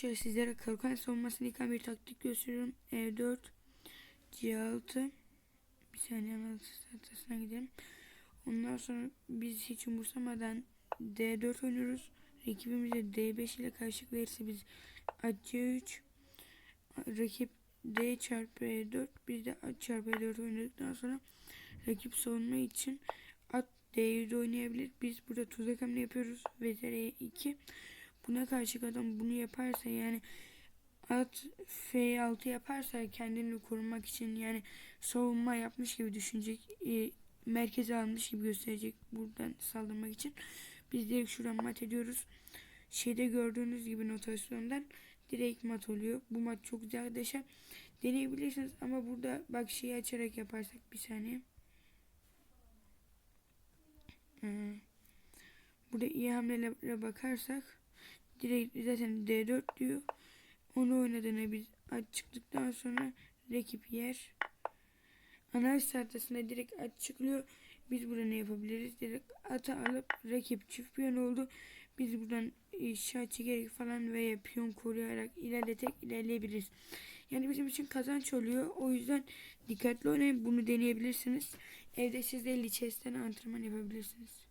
Şöyle sizlere kalkan savunmasını yıkan bir taktik gösteriyorum. E4 C6 bir saniye analiz tahtasına gidelim. Ondan sonra biz hiç umursamadan D4 oynuyoruz. Rakibimize D5 ile karşılık verirse biz at C3 rakip D çarpı E4 biz de at çarpı E4 oynadıktan sonra rakip savunma için at D7 oynayabilir. Biz burada tuzak hamle yapıyoruz. Vezir E2 buna karşı adam bunu yaparsa yani at F6 yaparsa kendini korumak için yani savunma yapmış gibi düşünecek e, merkeze almış gibi gösterecek buradan saldırmak için. Biz direkt şuradan mat ediyoruz. Şeyde gördüğünüz gibi notasyondan direkt mat oluyor. Bu mat çok güzel arkadaşlar. Deneyebilirsiniz ama burada bak şeyi açarak yaparsak bir saniye. Burada iyi hamlelere bakarsak direkt zaten D4 diyor onu oynadığını biz at çıktıktan sonra rakip yer. Analiz tahtasına direkt at çıkıyor. Biz burada ne yapabiliriz? Direkt atı alıp rakip çift piyon oldu. Biz buradan e, şah çekerek falan veya piyon koruyarak ilerleterek ilerleyebiliriz. Yani bizim için kazanç oluyor. O yüzden dikkatli oynayın. Bunu deneyebilirsiniz. Evde siz de lichess'ten antrenman yapabilirsiniz.